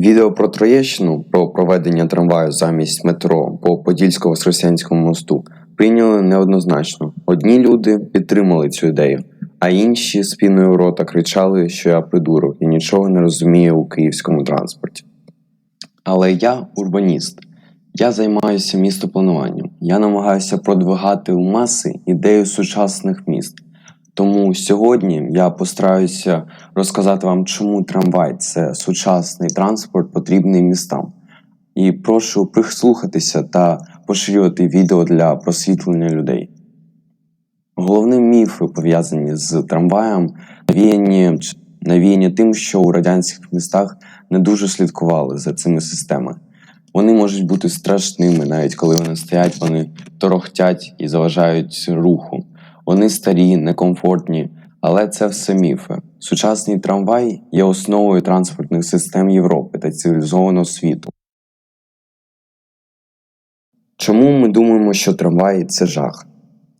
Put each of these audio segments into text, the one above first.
Відео про Троєщину про проведення трамваю замість метро по Подільсько-Воскресенському мосту прийняли неоднозначно. Одні люди підтримали цю ідею, а інші з рота кричали, що я придурок і нічого не розумію у київському транспорті. Але я урбаніст. Я займаюся містоплануванням. Я намагаюся продвигати у маси ідею сучасних міст. Тому сьогодні я постараюся розказати вам, чому трамвай це сучасний транспорт, потрібний містам. І прошу прислухатися та поширювати відео для просвітлення людей. Головні міфи пов'язані з трамваєм навіяні, навіяні тим, що у радянських містах не дуже слідкували за цими системами. Вони можуть бути страшними, навіть коли вони стоять, вони торохтять і заважають руху. Вони старі, некомфортні, але це все міфи. Сучасний трамвай є основою транспортних систем Європи та цивілізованого світу. Чому ми думаємо, що трамвай це жах?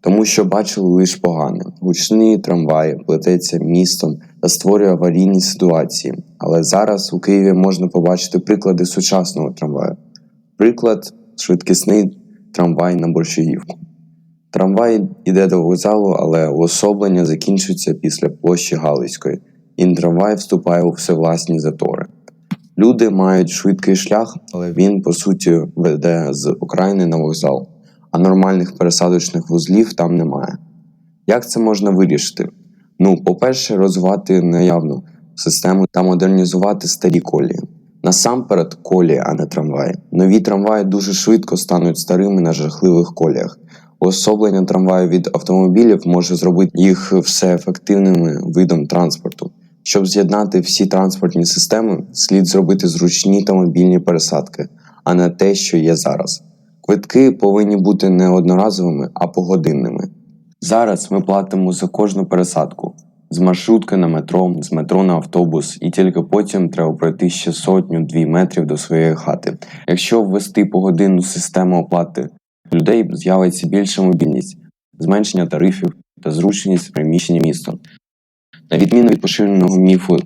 Тому що бачили лише погане. Гучний трамвай плететься містом та створює аварійні ситуації. Але зараз у Києві можна побачити приклади сучасного трамваю. Приклад швидкісний трамвай на Борщагівку. Трамвай йде до вокзалу, але уособлення закінчується після площі Галицької, і трамвай вступає у всевласні затори. Люди мають швидкий шлях, але він, по суті, веде з України на вокзал, а нормальних пересадочних вузлів там немає. Як це можна вирішити? Ну, по-перше, розвивати наявну систему та модернізувати старі колії. Насамперед колії, а не трамваї. Нові трамваї дуже швидко стануть старими на жахливих коліях. Уособлення трамваю від автомобілів може зробити їх все ефективними видом транспорту. Щоб з'єднати всі транспортні системи, слід зробити зручні та мобільні пересадки, а не те, що є зараз. Квитки повинні бути не одноразовими, а погодинними. Зараз ми платимо за кожну пересадку з маршрутки на метро, з метро на автобус, і тільки потім треба пройти ще сотню-дві метрів до своєї хати. Якщо ввести погодинну систему оплати людей, з'явиться більша мобільність, зменшення тарифів та зручність приміщення міста. На відміну від поширеного міфу,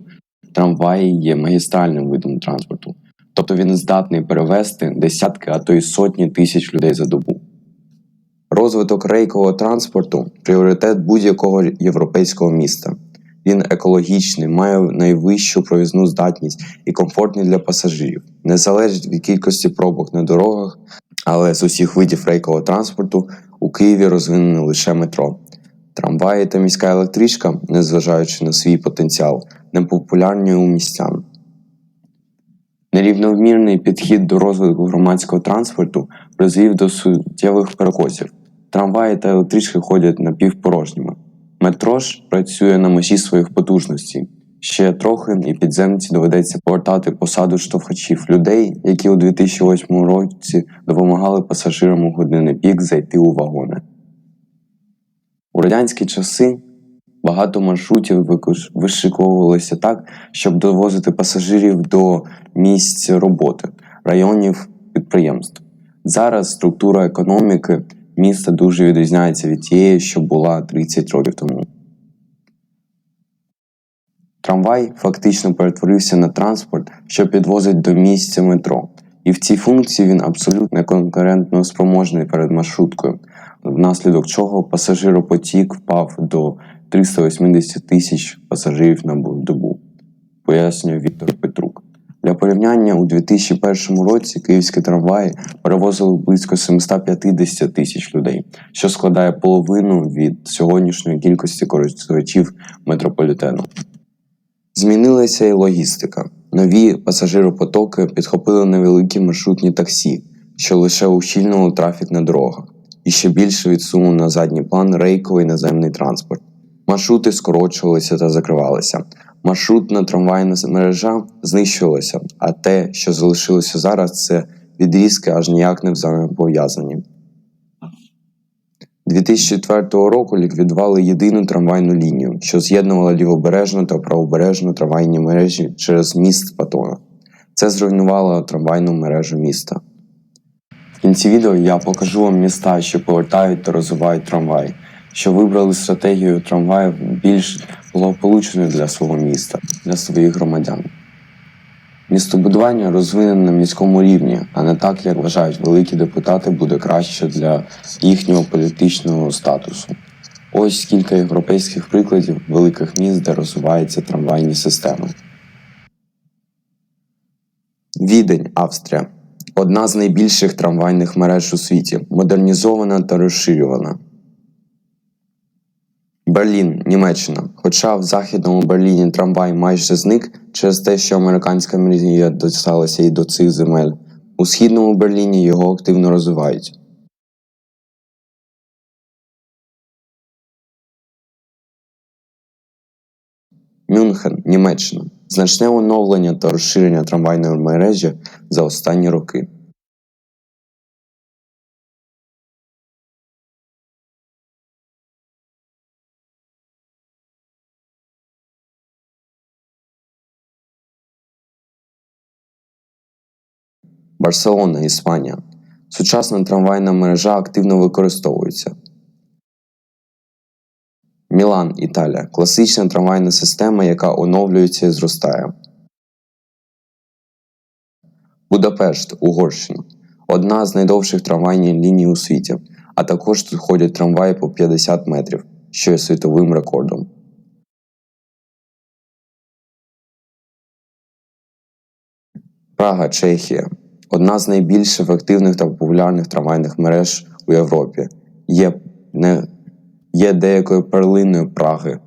трамваї є магістральним видом транспорту, тобто він здатний перевезти десятки, а то й сотні тисяч людей за добу. Розвиток рейкового транспорту пріоритет будь-якого європейського міста. Він екологічний, має найвищу проїзну здатність і комфортний для пасажирів, не від кількості пробок на дорогах, але з усіх видів рейкового транспорту у Києві розвинено лише метро. Трамваї та міська електричка, незважаючи на свій потенціал, непопулярні у містян. Нерівномірний підхід до розвитку громадського транспорту призвів до суттєвих перекосів. Трамваї та електрички ходять напівпорожніми. Метро ж працює на межі своїх потужностей. Ще трохи і підземці доведеться повертати посаду штовхачів людей, які у 2008 році допомагали пасажирам у години пік зайти у вагони. У радянські часи багато маршрутів вишиковувалися так, щоб довозити пасажирів до місць роботи, районів підприємств. Зараз структура економіки міста дуже відрізняється від тієї, що була 30 років тому. Трамвай фактично перетворився на транспорт, що підвозить до місця метро. І в цій функції він абсолютно конкурентно спроможний перед маршруткою, внаслідок чого пасажиропотік впав до 380 тисяч пасажирів на добу, пояснює Віктор Петрук. Для порівняння у 2001 році київські трамваї перевозили близько 750 тисяч людей, що складає половину від сьогоднішньої кількості користувачів метрополітену. Змінилася і логістика. Нові пасажиропотоки підхопили невеликі маршрутні таксі, що лише ущільнили трафік на дорогах, і ще більше відсунув на задній план рейковий наземний транспорт. Маршрути скорочувалися та закривалися. Маршрутна трамвайна мережа знищувалася, а те, що залишилося зараз, це відрізки аж ніяк не взаємопов'язані. 2004 року ліквідували єдину трамвайну лінію, що з'єднувала лівобережну та правобережну трамвайні мережі через міст Патона. Це зруйнувало трамвайну мережу міста. В кінці відео я покажу вам міста, що повертають та розвивають трамвай, що вибрали стратегію трамваїв більш благополучною для свого міста, для своїх громадян. Містобудування розвинене на міському рівні, а не так, як вважають великі депутати, буде краще для їхнього політичного статусу. Ось кілька європейських прикладів великих міст, де розвиваються трамвайні системи. Відень, Австрія. Одна з найбільших трамвайних мереж у світі, модернізована та розширювана. Берлін, Німеччина. Хоча в західному Берліні трамвай майже зник через те, що американська мрія дісталася і до цих земель, у східному Берліні його активно розвивають. Мюнхен, Німеччина. Значне оновлення та розширення трамвайної мережі за останні роки. Барселона, Іспанія. Сучасна трамвайна мережа активно використовується. Мілан, Італія. Класична трамвайна система, яка оновлюється і зростає. Будапешт, Угорщина. Одна з найдовших трамвайних ліній у світі, а також тут ходять трамваї по 50 метрів, що є світовим рекордом. Прага, Чехія. Одна з найбільш ефективних та популярних трамвайних мереж у Європі. Є, не, є деякою перлиною Праги.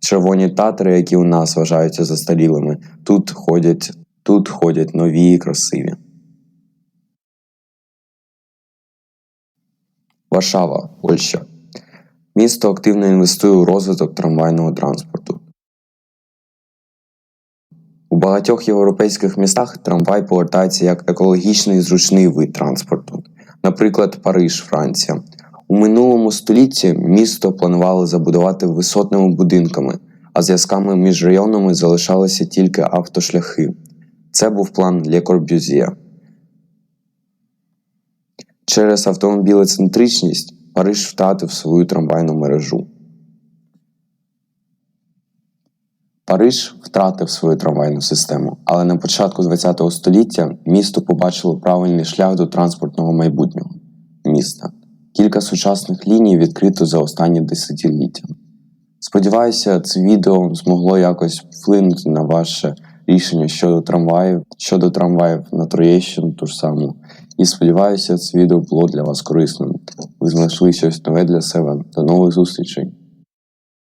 Червоні татри, які у нас вважаються застарілими, тут ходять, тут ходять нові і красиві. Варшава, Польща. Місто активно інвестує у розвиток трамвайного транспорту. У багатьох європейських містах трамвай повертається як екологічний зручний вид транспорту. Наприклад, Париж, Франція. У минулому столітті місто планували забудувати висотними будинками, а зв'язками між районами залишалися тільки автошляхи. Це був план Ле Корбюзє. Через автомобілецентричність Париж втратив свою трамвайну мережу. Париж втратив свою трамвайну систему, але на початку ХХ століття місто побачило правильний шлях до транспортного майбутнього міста. Кілька сучасних ліній відкрито за останні десятиліття. Сподіваюся, це відео змогло якось вплинути на ваше рішення щодо трамваїв, щодо трамваїв на Троєщину ту ж саму. І сподіваюся, це відео було для вас корисним. Ви знайшли щось нове для себе. До нових зустрічей!